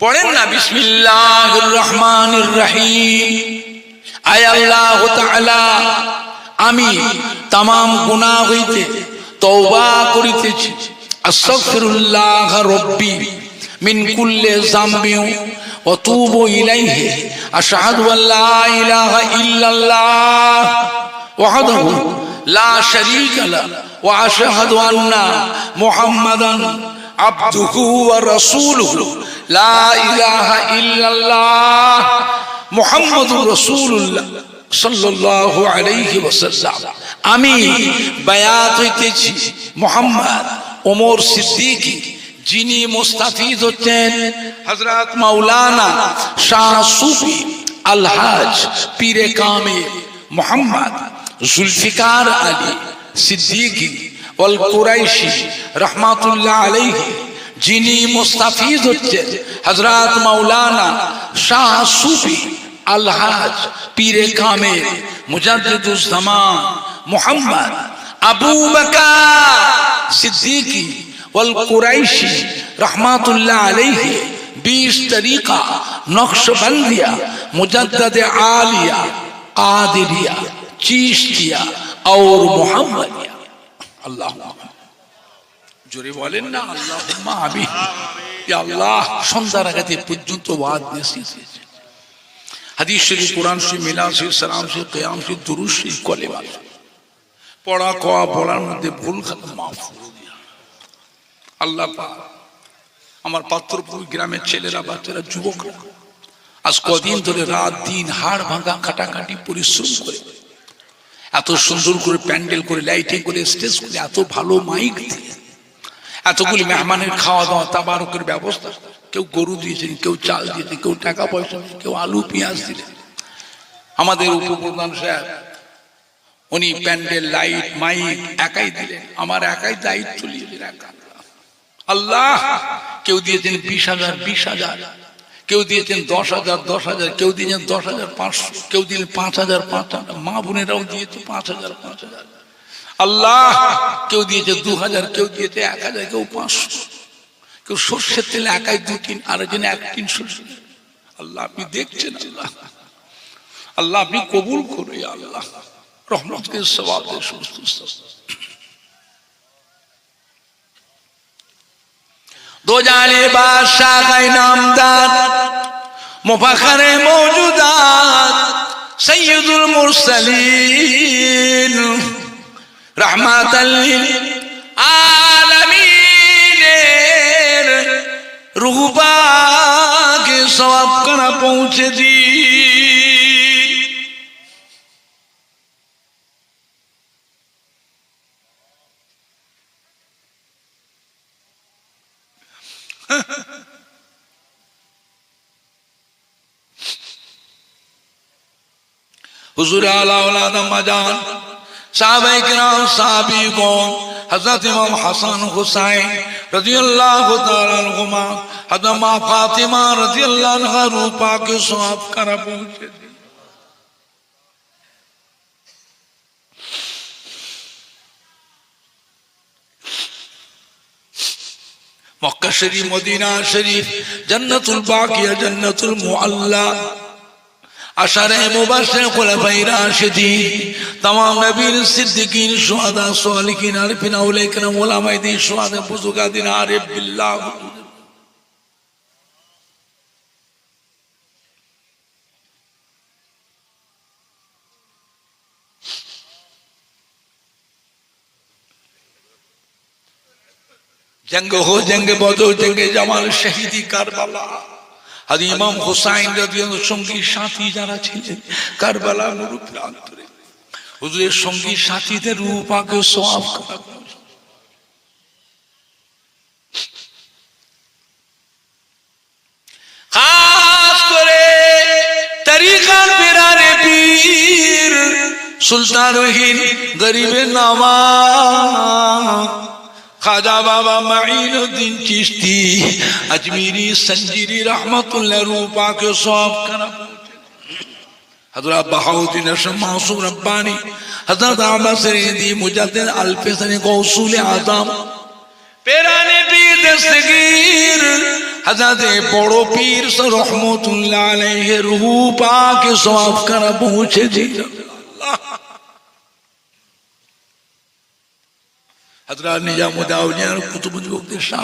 পড়েন না, বিসমিল্লাহুর রহমানুর রহিম। আয় আল্লাহ তাআলা, আমি তাম গুনা হইতে তওবা করিতেছি। আস্তাগফিরুল্লাহ রব্বি মিন কুল্লি যামবি ওয়া তুবু ইলাইহি। আশহাদু আল্লা ইলাহা ইল্লাল্লাহ, ওয়াহদাহু লা শারীকা লা, ওয়া আশহাদু আন্না মুহাম্মাদান আবদুহু ওয়া রাসূলুহু। লা ইলাহা ইল্লাল্লাহ মুহাম্মাদুর রাসূলুল্লাহ সাল্লাল্লাহু আলাইহি ওয়াসাল্লাম। আমি বায়াত হইতেছি মোহাম্মদ ওমর সিদ্দিক, যিনি মুস্তাফিজ হচ্ছেন হযরত মাওলানা শাহ সুফি আলহাজ পীরে কামে মোহাম্মদ জুলফিকার আলী সিদ্দিকী ওয়াল কুরাইশি রহমাতুল্লাহ আলাইহি। যিনি মুস্তাফিজ হচ্ছেন, হযরত মাওলানা শাহ সুফি আলহাজ, পীরে কামে মুজাদ্দিদুজ জামান, মুহাম্মদ আবু বকর সিদ্দিকী ওয়াল কুরাইশি রহমাতুল্লাহ আলাইহি 20 তরিকা নকশবন্দিয়া, মুজাদ্দদ আলিয়া কাদিরিয়া চিশতিয়া और মুহাম্মদিয়া। আল্লাহ জোরে বলেন না আল্লাহ আমি আল্লাহ, সন্ধ্যার আগাতে পর্যন্ত ওয়াদ হাদিস শরীফ, কোরআন শরীফ সালাম কিয়াম কলেমা পড়া কোয়া বলার মধ্যে ভুল খাতা মাফ আল্লাহ আমার পাত্রপুর গ্রামের ছেলেরা, বাচ্চারা, যুবকরা, আজ কদিন ধরে রাত দিন হাড় ভাঙা, খাটাখাটি পরিশ্রম করে। এত সুন্দর করে প্যান্ডেল করে, লাইটিং করে, স্টেজ করে, এত ভালো মাইক দিয়ে এতগুলি মেহমানের খাওয়া দাওয়া তাবারকের ব্যবস্থা। কেউ গরু দিয়েছেন কেউ চাল দিয়েছেন কেউ টাকা পয়সা কেউ আলু পেঁয়াজ দিলেন। আমাদের উপপ্রধান সাহেব উনি প্যান্ডেল লাইট মাইক একাই দিলেন। আমার একাই দায়িত্ব নিয়েছেন একা আল্লাহ! কেউ দিয়েছেন বিশ হাজার বিশ হাজার। কেউ দিয়েছেন দশ হাজার দশ হাজার। কেউ দিয়েছেন দশ হাজার পাঁচশো। কেউ দিলেন পাঁচ হাজার পাঁচ হাজার। মা বোনেরাও দিয়েছে পাঁচ হাজার পাঁচ হাজার। আল্লাহ, কেউ দিয়েছে দু হাজার কেউ দিয়েছে এক হাজার কেউ পাঁচশো। কেউ সর্ষের তেলে একাই দু তিন, আরেকজন এক তিন সর্ষে আল্লাহ, আপনি দেখছেন আল্লাহ। আল্লাহ, আপনি কবুল করে আল্লাহ। রহমতকে সবাব সুস্থ দো জানে বাদশাহ নামদার মুফাখরে মৌজুদাত সৈয়দুল মুরসালিন। রহমাতাল লিল আলামিনের রুহবাকে সওয়াব করা পৌঁছে দি হুজুর আলা ওলাদ মাজান মক্কা শরীফ মদিনা শরীফ জান্নাতুল বাকিয়া জান্নাতুল মুআল্লা। আশারে মুবাসে খোলাফাই রাশেদি তামাম নবীর সিদ্দিকিন সোয়াদা সোয়ালিকিন আরিফিন আউলাইকিন ওলামাইদিন বিল্লাহ। আর ইমাম হোসাইন সঙ্গী সাথী যারা ছিলেন, কারবালা নুরু প্রান্তরে হুজুরের সঙ্গী সাথীদের রূপাকে পীর, সুলতান গরিবের নামা। খাজা বাবা মাইনুদ্দিন চিস্তি আজমিরি সঞ্জিরি রহমতুল্লাহ রূপাকে সব খারাপ হজরত বাহাউদ্দিন মাসুম রব্বানি হজরত আহমদ সরিদি মুজাদ্দিদ আলফে সনি গৌসুল আজম, পেরানে পীর দস্তগীর হজরত বড় পীর সরহমতুল্লাহ আলাইহি রূহ পাক সওয়াব করা পৌঁছে দিল হজরত নিজামুদ আউলিয়ার কুতুবুদ্দৌদের শাহ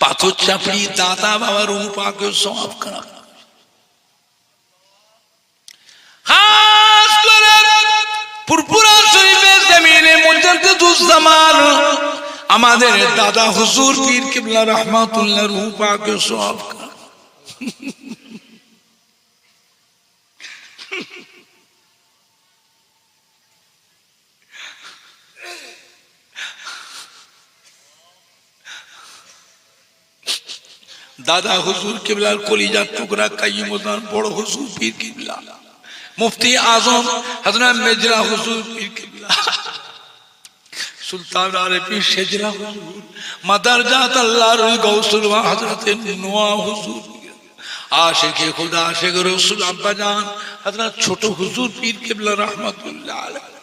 পাথর চাপড়ি দাদা বাবার রূপাকে সমাপ করা। মুজাদ্দিদুজ্জামান আমাদের দাদা হুজুর পীর কিবলা রহমাতুল্লাহ রূপাকে সব দাদা হুজুর কিবলার কলিজার টুকরা কাইমুদ্দান বড় হুজুর পীর কিবলা। মুফতি আজম হজরত মেজরা হুজুর পীর কিবলা। সুলতান আরবি সেজরা হুজুর। মাদার জাত আল্লাহর গৌসুল হজরত নোয়া হুজুর। আশেকে খুদা আশেক রসুল আব্বা জান হজরত ছোট হুজুর পীর কিবলা রহমতুল্লাহ আলাইহি।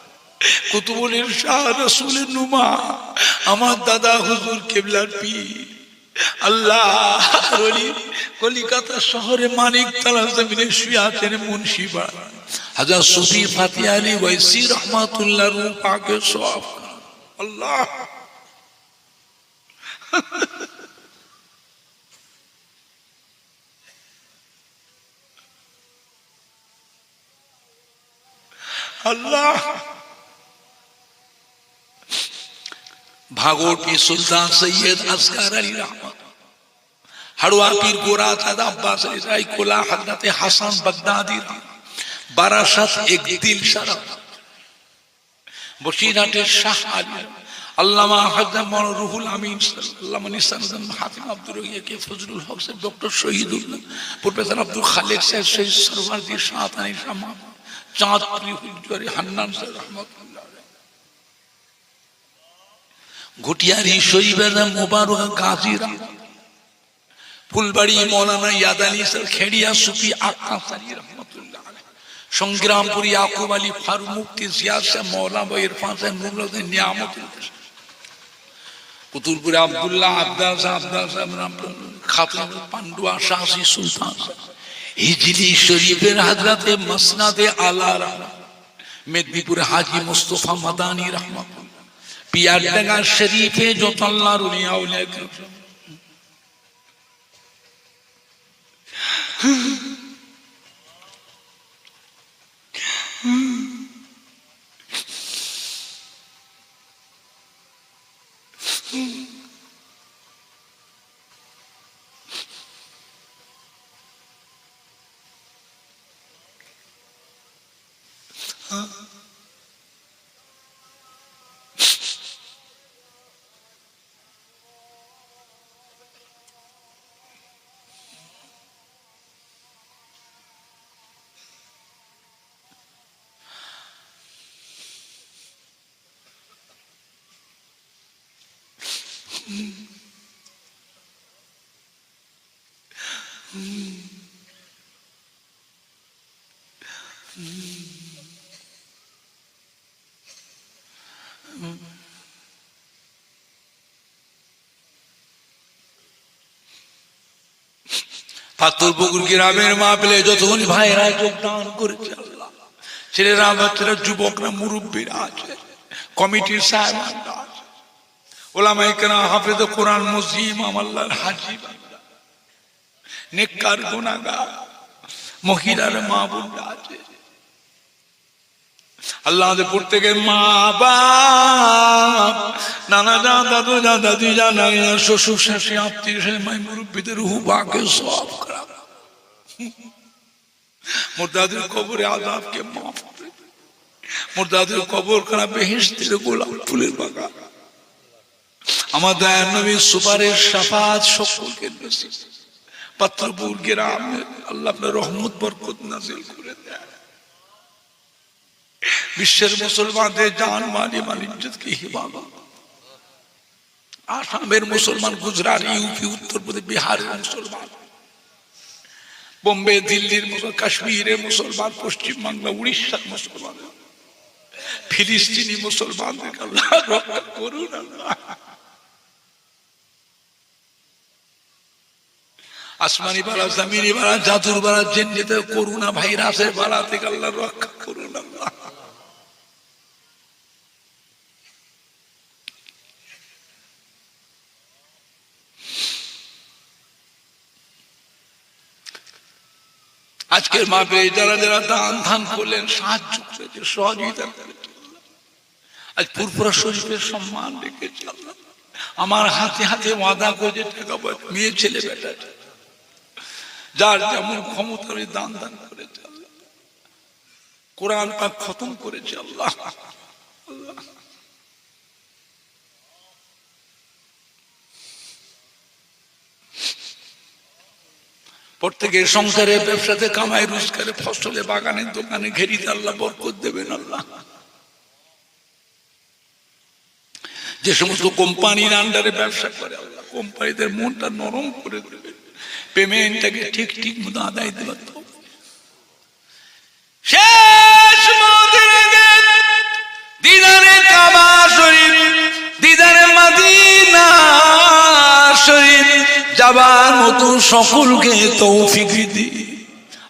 কুতুবুল ইরশাদ রসুলের নুমা, আমার দাদা হুজুর কিবলার পীর। আল্লাহ কলিকাতা শহরে মানিক তালা জমিনে শুয়ে আছেন মুন্সিবা হাজার সুফি ফাতি আলী ওয়াইসি রহমাতুল্লাহ রূপাকে সব अल्लाह। अल्लाह। भागोटी सुल्तान सैयद असगर अली रहमत। हड़वा पीर गोरा था अब्बास कुला हज़रत हसन बगदादी बारासत एक दिल शरफ বসিরহাটের শাহ আলী, আল্লামা হাজা মন রুহুল আমিন, আল্লামা নিসানুদ্দিন হাতিম আব্দুর রহিয়াকে, ফজলুল হক সাহেব, ডক্টর প্রফেসর আব্দুল খালেক সাহেব শহীদ সরওয়ারদি শাহতানি শামা চাঁদপুরি হুজুরি, হান্নান সাহেব ফুলবাড়ি মৌলানা ইয়াদানি স্যার খেড়িয়া সুফি আকাশারি রহমতুল্লাহ সংগ্রামপুরি আকুব আলী ফারুক মুক্তি সাহেব, মৌলানা ইরফান নিয়ামতুল্লাহ কুতুলপুরে আব্দুল্লাহ আবদাল সাহেব আবদাল খাতুন পান্ডুয়া শাহী সুলতান হিজলি শরীফের হাজরাতে মসনাদে আলা রহমান মেদিনীপুরে হাজি মুস্তফা মাদানী রহমতুল্লাহ। পিয়ারডাঙ্গা শরীফে যত আল্লাহর উলিয়া উলিয়া পাথরপুকুর গ্রামের মা পেলে যতক্ষণ ভাইরা যোগদান করেছে আল্লাহ। ছেলেরা বাচ্চারা যুবকরা, মুরব্বীরা আছে। কমিটির সাহেব ওলামাই কেনা হাফেজ কোরআন, মুসলিম, আমাল্লার হাজি নেককার গুনাগা মহিলার মা বোনরা আছে। মা নানা দাদু যা যা শ্বশুর শাশি আত্মীয় মাই মুরব্বীদের সব খারাপ মোর দাদুর কবরে আজাবকে মাফ মোর দাদুর কবর ফুলের আমার দয়ার নবীর সুপারের সাফাত সকলকে পাত্রপুর আল্লাহ আপনার রহমত, বরকত নাজিল করে দেয় বিশ্বের মুসলমানদের জান মালি মাল ইজ্জত কি? হিফাজত আসামের মুসলমান, গুজরাট, ইউপি উত্তরপ্রদেশ বিহারের মুসলমান। বোম্বে, দিল্লির মুসলমান, কাশ্মীরের মুসলমান, পশ্চিমবাংলা, উড়িষ্যার মুসলমান। ফিলিস্তিনি মুসলমানদেরকে আল্লাহ রক্ষা করুন আসমানি বালা, জামিনি বালা, জাদুর বালা, জেন্নিতে করুণা ভাইরাসের বালা থেকে আল্লাহ রক্ষা করুন আল্লাহ আজকের মাপে যারা যারা দান ধান করলেন, সাহায্য করেছে সহযোগিতা আজ পুরপুরা শরীফের সম্মান রেখেছে আমার হাতে হাতে ওয়াদা করেছে টাকা পয়সা মেয়ে ছেলে বেটা। যার যেমন ক্ষমতা দান দান করেছে কোরআন পাক খতম করেছে আল্লাহ আল্লাহ। প্রত্যেকের সংসারে, ব্যবসাতে, কামাই, রোজগারে, ফসলে, বাগানে, দোকানে, ঘেরিতে আল্লাহ বরকত দেবেন আল্লাহ। যে সমস্ত কোম্পানির আন্ডারে ব্যবসা করে আল্লাহ, কোম্পানিদের মনটা নরম করে দেবে পেমেন্টটাকে ঠিক ঠিক মতো আদায় দেওয়ার তো শেষ দিদারে কাবা মতো সকলকে তৌফিক দি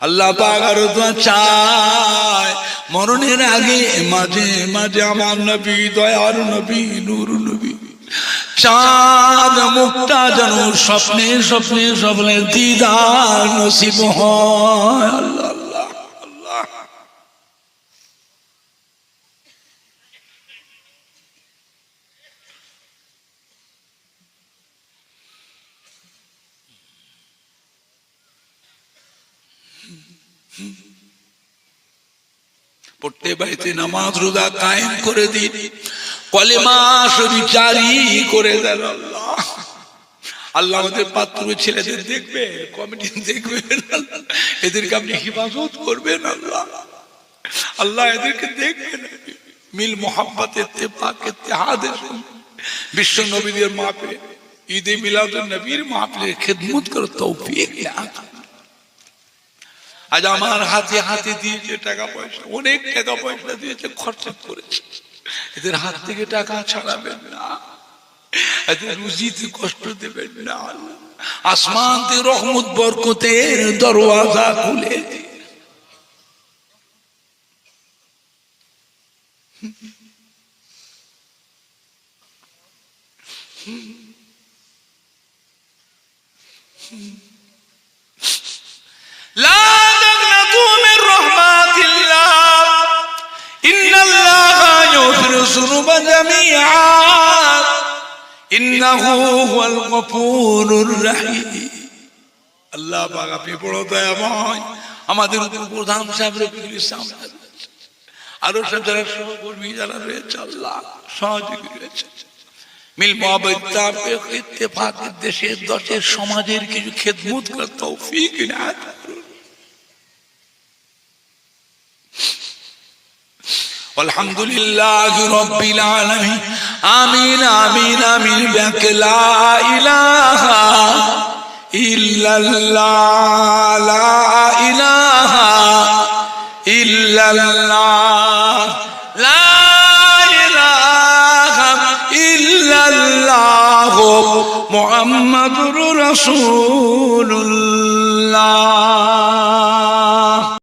আল্লাহ পাক আরও দোয়া চায়। মরণের আগে মাঝে মাঝে আমার নবী, দয়ার নবী, নূর নবী। চাঁদ মুক্তা যেন স্বপ্নে স্বপ্নে স্বপ্নে দিদার নসিব হয় আল্লাহ। পড়তে বাড়িতে নামাজ রোজা কায়েম করে দিন কলেমা শরীফ জারি করে দেন আল্লাহ। আল্লাহ আমাদের পাত্র ছেলেদের দেখবে কমিটি দেখবেন এদেরকে আপনি হিফাজত করবেন আল্লাহ। আল্লাহ এদেরকে দেখবেন। মিল মোহাম্মত ইত্তেফাক, ইত্তেহাদের সঙ্গে। বিশ্ব নবীদের মাপে ঈদে মিলাদুল নবীর মাহফিলের খেদমত করে তৌফিক দান। আজ আমার হাতে হাতে দিয়েছে টাকা পয়সা, অনেক টাকা পয়সা দিয়েছে, খরচা করেছে। এদের হাত থেকে টাকা ছাড়াবেন না। এদের রুজিতে কষ্ট দেবেন না। আসমান রহমত, বরকতের দরওয়াজা খুলে ইন্নাহু ওয়াল গফুরুর আল্লাহ পাক আপনি বড় দয়াময় আমাদের উপর প্রধান সাহেব আরও সব যারা সহকর্মী যারা রয়েছে, আল্লাহ সহযোগী রয়েছে। মিল দেশের, দশের সমাজের কিছু খেদমুত করার তৌফিক আলহামদুলিল্লাহ রব্বিল আলামিন। আমিন আমিন আমিন ব্যাক লা ইলাহা ইল্লাল্লাহ, লা ইলাহা ইল্লাল্লাহ, লা ইলাহা